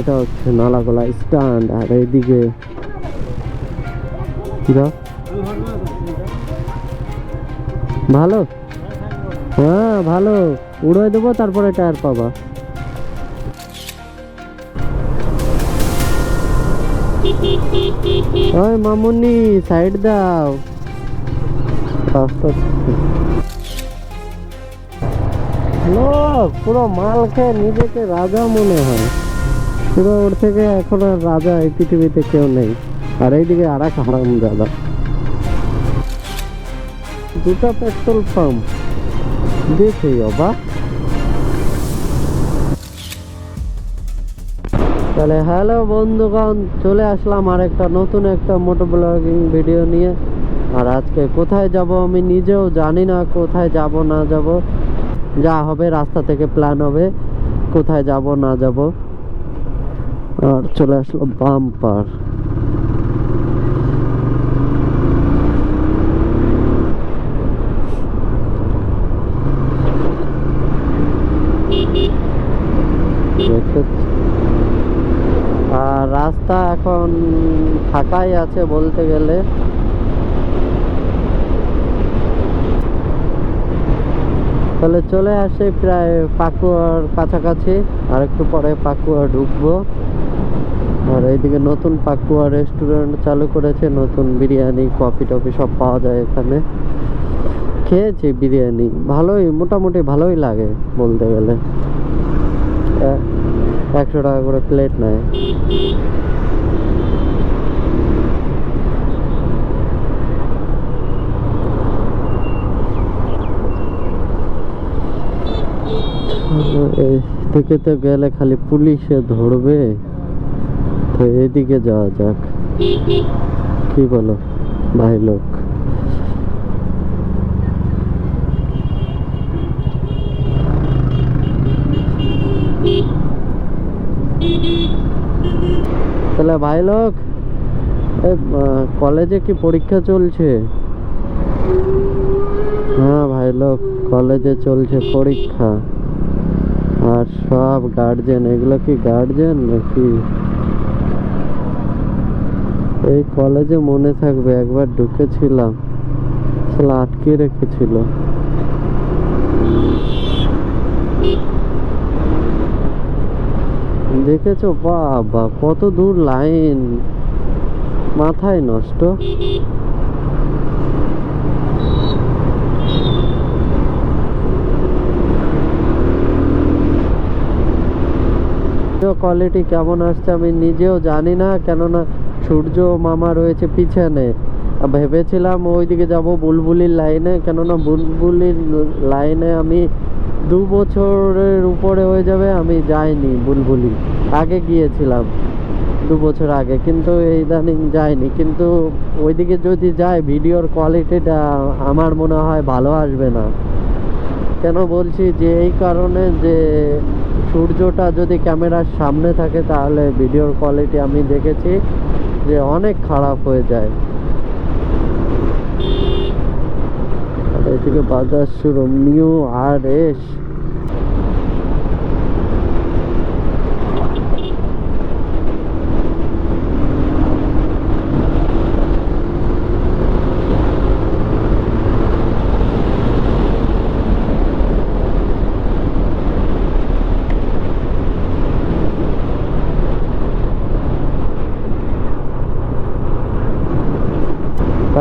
এটা হচ্ছে নালাগোলা স্ট্যান্ড, আর এইদিকে ভালো? হ্যাঁ ভালো। উড়াই দেবো, তারপরে টায়ার পাবা। মামুনি সাইড দাও। পুরো মাল খেয়ে নিজেকে রাজা মনে হয়। পুরো ওর থেকে এখন আর রাজা এই পৃথিবীতে কেউ নেই। আর এইদিকে আর এক হারাম দাদা। দুটা পেট্রোল পাম্প। দেখে অবাক তাহলে হ্যালো বন্ধুগণ, চলে আসলাম আর একটা নতুন একটা মোটো ব্লগিং ভিডিও নিয়ে। আর আজকে কোথায় যাব আমি নিজেও জানি না, কোথায় যাব না যাব। যা হবে রাস্তা থেকে প্ল্যান হবে, কোথায় যাব না যাব। আর চলে আসলো বাম্পার রাস্তা এখন ফাঁকাই আছে বলতে গেলে। তাহলে চলে আসে প্রায় পাকুয়ার কাছাকাছি। আর একটু পরে পাকুয়া ঢুকবো। আর এইদিকে নতুন পাকুয়া রেস্টুরেন্ট চালু করেছে, নতুন বিরিয়ানি কফি টফি সব পাওয়া যায় এখানে। খেয়েছি বিরিয়ানি, ভালোই, মোটামুটি ভালোই লাগে বলতে গেলে। একশো টাকা করে প্লেট নেয়। এই থেকে তো গেলে খালি পুলিশে ধরবে। তো এদিকে যাওয়া যাক। কি বলো, ভাই লোক? তাহলে ভাই লোক কলেজে কি পরীক্ষা চলছে? হ্যাঁ ভাই লোক, কলেজে চলছে পরীক্ষা। আর সব গার্জেন এগুলো কি গার্জেন নাকি? এই কলেজে মনে থাকবে একবার ঢুকেছিলাম। আসলে আটকে রেখেছিল। দেখেছ? বাবা, কত দূর লাইন। মাথায় নষ্ট। কোয়ালিটি কেমন আসছে আমি নিজেও জানি না, কেননা সূর্য মামা রয়েছে পিছনে। ভেবেছিলাম ওইদিকে যাব বুলবুলির লাইনে, কেননা বুলবুলির লাইনে আমি দু বছরের উপরে হয়ে যাবে, আমি যাইনি বুলবুলি। আগে গিয়েছিলাম দু বছর আগে, কিন্তু ইদানিং যাইনি। কিন্তু ওইদিকে যদি যাই, ভিডিওর কোয়ালিটিটা আমার মনে হয় ভালো আসবে না। কেন বলছি যে, এই কারণে যে সূর্যটা যদি ক্যামেরার সামনে থাকে, তাহলে ভিডিওর কোয়ালিটি আমি দেখেছি। যে অনেক খারাপ হয়ে যায়। আর এদিকে বাজার শুরু নিউ আর এস।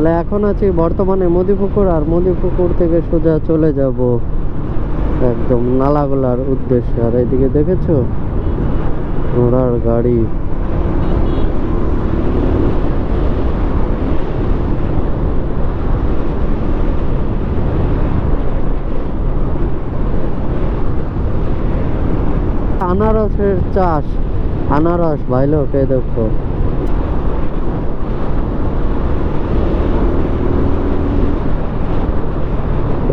তাহলে এখন আছি বর্তমানে মদিপুকুর আর মদিপুকুর থেকে সোজা চলে যাব একদম নালাগোলার উদ্দেশ্যে। আর এদিকে দেখেছ? ঘোড়ার গাড়ি। আনারসের চাষ। আনারস, ভাই লোক, এই দেখো।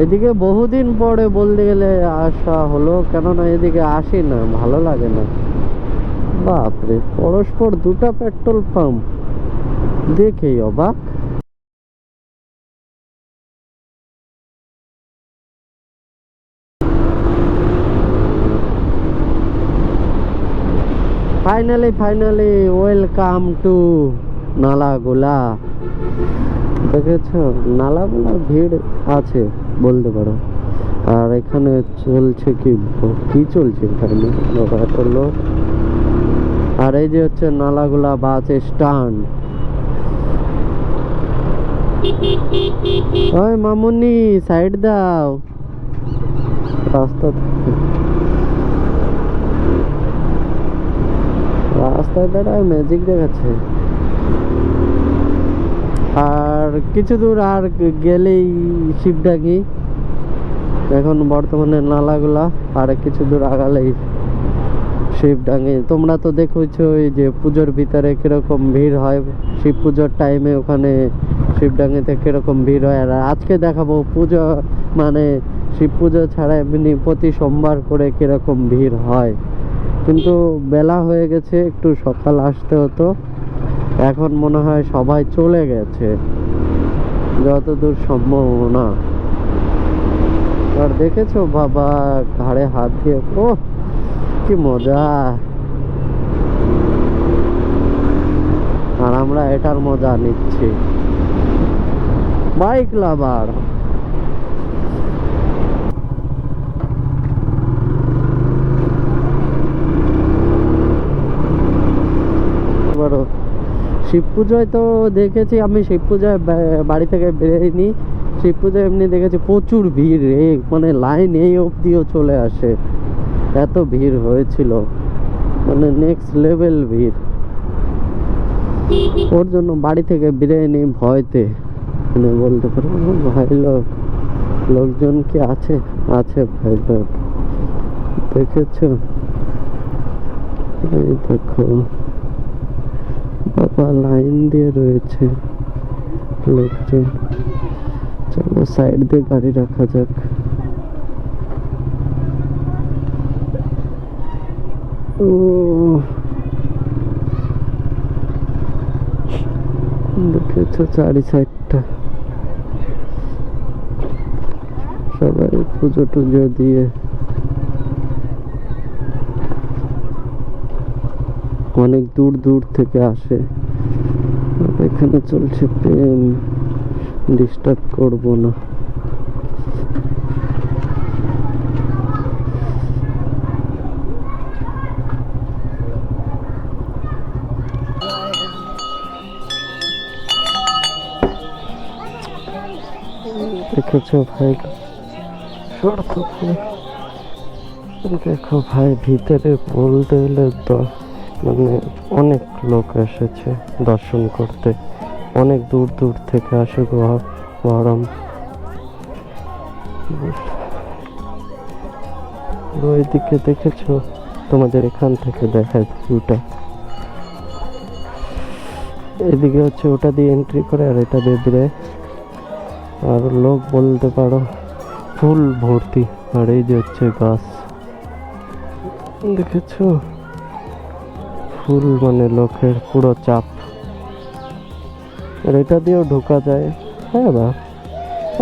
এদিকে বহুদিন পরে বলতে গেলে আসা হলো, কেননা এদিকে আসি না, ভালো লাগে না। বাপরে, পরস্পর দুটা পেট্রোল পাম্প। দেখেই অবাক। Finally finally welcome to Nalagola দেখেছ? নালাগোলা ভিড় আছে বলতে পারো। আর এখানে চলছে কি কি চলছে এখানে? আর এই যে হচ্ছে নালাগোলা বাস স্ট্যান্ড। ওই মামুনি, সাইড দাও। রাস্তা রাস্তায় দাঁড়ায় ম্যাজিক দেখাচ্ছে। আর কিছু দূর আর গেলেই শিবডাঙ্গি এখন বর্তমানে নালাগুলা, আর কিছু দূর আগালেই শিবডাঙ্গি তোমরা তো দেখেছ ওই যে পুজোর ভিতরে কীরকম ভিড় হয়। শিব পুজোর টাইমে ওখানে শিবডাঙ্গিতে কীরকম ভিড় হয়। আর আজকে দেখাবো পুজো মানে শিব পুজো ছাড়া এমনি প্রতি সোমবার করে কীরকম ভিড় হয়। কিন্তু বেলা হয়ে গেছে, একটু সকাল আসতে হতো। এখন মনে হয় সবাই চলে গেছে। যতদূর সম্ভাবনা আর দেখেছ বাবা, ঘাড়ে হাত দিয়ে ও কি মজা। আর আমরা এটার মজা নিচ্ছি। বাইক লাভার বড় শিব পুজোয় তো দেখেছি আমি শিব পুজোয় বাড়ি থেকে বেরোইনি। শিব পুজোয় এমনি দেখেছি প্রচুর ভিড় রে মানে লাইন এই অবধিও চলে আসে। এত ভিড় হয়েছিল। মানে নেক্সট লেভেল ভিড়। ওর জন্য বাড়ি থেকে বেরোয়নি ভয়তে। মানে বলতে পারো "ও ভাই লোক। লোকজন কি আছে? আছে ভাই লোক। দেখেছ? এই দেখো। বাবা লাইন দিয়ে রয়েছে লোকজন। চলো সাইড দিয়ে গাড়ি রাখা যাক। ও। দেখেছ চারি সাইডটা সবাই পুজো টুজো দিয়ে অনেক দূর দূর থেকে আসে। এখানে চলছে প্রেম। ডিস্টার্ব করব না। দেখেছ ভাই? দেখো ভাই, ভিতরে বলতে গেলে তো মানে অনেক লোক এসেছে দর্শন করতে। অনেক দূর দূর থেকে আসে গহ- গরম ওইদিকে দেখেছ? তোমাদের এখান থেকে দেখায় ভিউটা। এদিকে হচ্ছে ওটা দিয়ে এন্ট্রি করে আর এটা বেরোয়। আর লোক বলতে পারো, ফুল ভর্তি। আর এই যে হচ্ছে গাছ দেখেছ? ফুল মানে লোকের পুরো চাপ। আর এটা দিয়েও ঢোকা যায়। হ্যাঁ বা?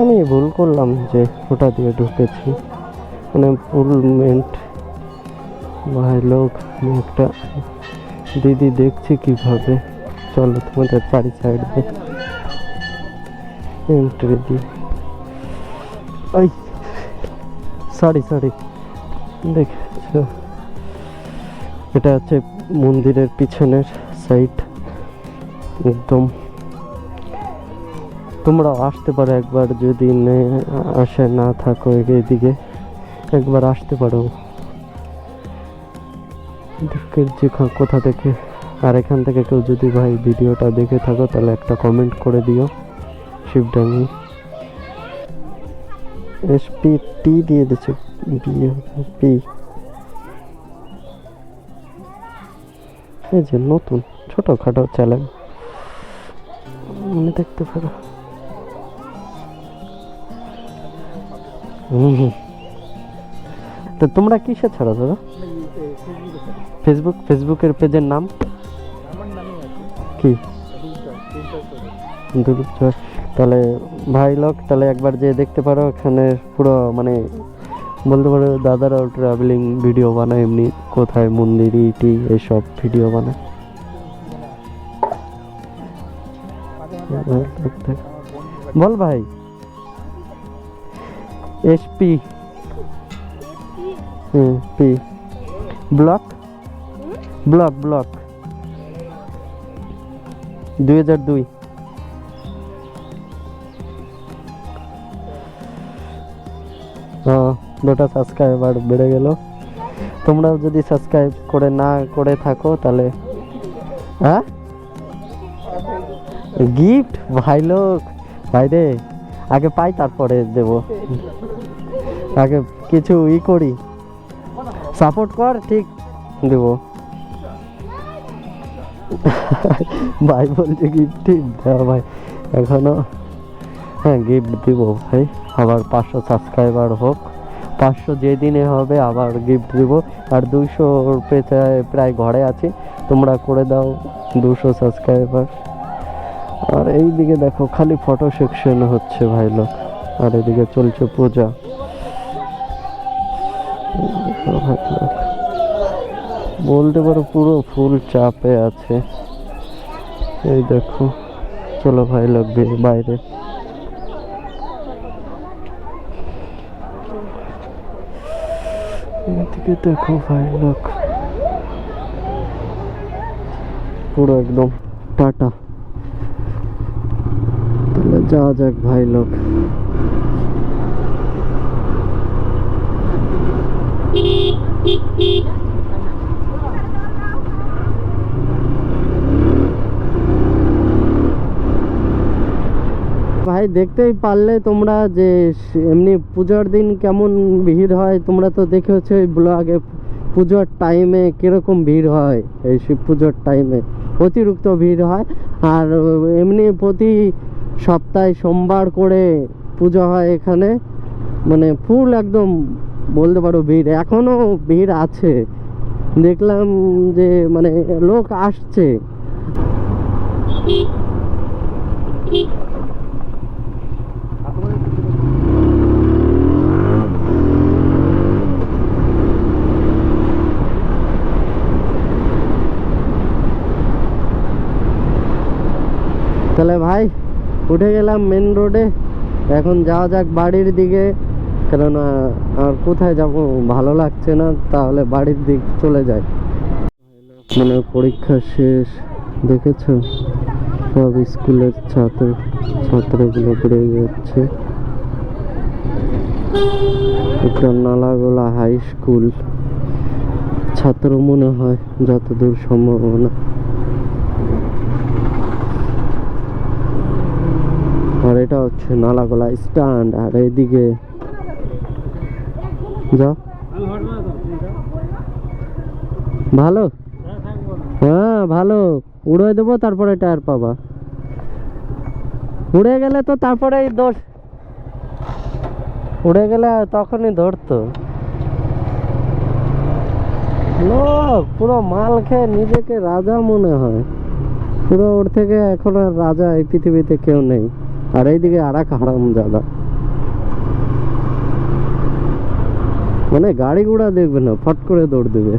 আমি ভুল করলাম যে ওটা দিয়ে ঢুকেছি। মানে ফুল মেন্ট ভাই লোক। একটা দিদি দেখছি কীভাবে। চলো তোমাদের বাড়ি সাইড দিয়ে এন্ট্রি দিই ওই সরি সরি দেখেছ? এটা হচ্ছে মন্দিরের পিছনের সাইড একদম। তোমরা আসতে পারো একবার যদি আসে না থাকো এদিকে একবার আসতে পারো। যে কোথা থেকে? আর এখান থেকে কেউ যদি ভাই ভিডিওটা দেখে থাকো, তাহলে একটা কমেন্ট করে দিও শিবডাঙ্গি এস পি টি দিয়ে দিচ্ছে পি এই যে নতুন, ছোটখাটো চ্যানেল মনে দেখতে পারো। তো তোমরা কিসে ছাড়ো দাদা? ফেসবুক ফেসবুকের পেজের নাম? কি? তাহলে ভাই লোক তাহলে একবার যে দেখতে পারো এখানে পুরো মানে বলতে পারো দাদারাও ট্রাভেলিং ভিডিও বানায়, এমনি কোথায় মন্দির ইটি এসব ভিডিও বানায়। বল ভাই। SP P block block block দুই হাজার দুই। হ্যাঁ দুটো সাবস্ক্রাইবার বেড়ে গেল। তোমরাও যদি সাবস্ক্রাইব করে না করে থাকো তাহলে হ্যাঁ গিফট ভাই লোক, ভাই রে, আগে পাই তারপরে দেব। আগে কিছু ই করি। সাপোর্ট কর, ঠিক, দেব। ভাই বলছে গিফট ঠিক দেওয়া ভাই, এখনও হ্যাঁ গিফট দিব ভাই, আবার পাঁচশো সাবস্ক্রাইবার হোক। পাঁচশো যেদিনে হবে, আবার গিফট দেবো। আর দুইশো প্রায় ঘরে আছে। তোমরা করে দাও দুশো সাবস্ক্রাইবার আর এইদিকে দেখো, খালি ফটো সেকশন হচ্ছে ভাই লোক। আর এদিকে চলছে পূজা। বলতে পারো পুরো ফুল চাপে আছে। এই দেখো, চলো ভাই লোক, বাইরে। এদিকে দেখো ভাই লোক পুরো একদম টাটা। তাহলে যাওয়া যাক ভাই লোক। ভাই, দেখতেই পারলে তোমরা যে এমনি পুজোর দিন কেমন ভিড় হয়। তোমরা তো দেখেছ এই ব্লগে পুজোর টাইমে কীরকম ভিড় হয়। এই শিব পুজোর টাইমে অতিরিক্ত ভিড় হয়। আর এমনি প্রতি সপ্তাহে সোমবার করে পুজো হয় এখানে। মানে ফুল একদম বলতে পারো ভিড়। এখনও ভিড় আছে। দেখলাম যে মানে লোক আসছে। তাহলে ভাই, উঠে গেলাম মেন রোডে এখন যাওয়া যাক বাড়ির দিকে। কেননা, আর কোথায় যাব, ভালো লাগছে না, তাহলে বাড়ির দিক চলে যাই। মানে পরীক্ষা শেষ, দেখেছ? সব স্কুলের ছাত্র, ছাত্রগুলো বেড়ে যাচ্ছে। এটা নালাগোলা হাই স্কুল ছাত্র মনে হয়, যতদূর সম্ভাবনা আর এটা হচ্ছে নালাগোলা স্ট্যান্ড, আর এইদিকে যা ভালো? হ্যাঁ ভালো। উড়ে দেবো, তারপরে টায়ার পাবা। উড়ে গেলে তো তারপরেই দোষ। উড়ে গেলে তখনই ধরতো। লোক, পুরো মাল খেয়ে নিজেকে রাজা মনে হয়। পুরো ওর থেকে এখন আর রাজা এই পৃথিবীতে কেউ নেই। আর এইদিকে আর এক হারাম দাদা মানে গাড়ি ঘোড়া দেখবে না, ফট করে দৌড় দেবে।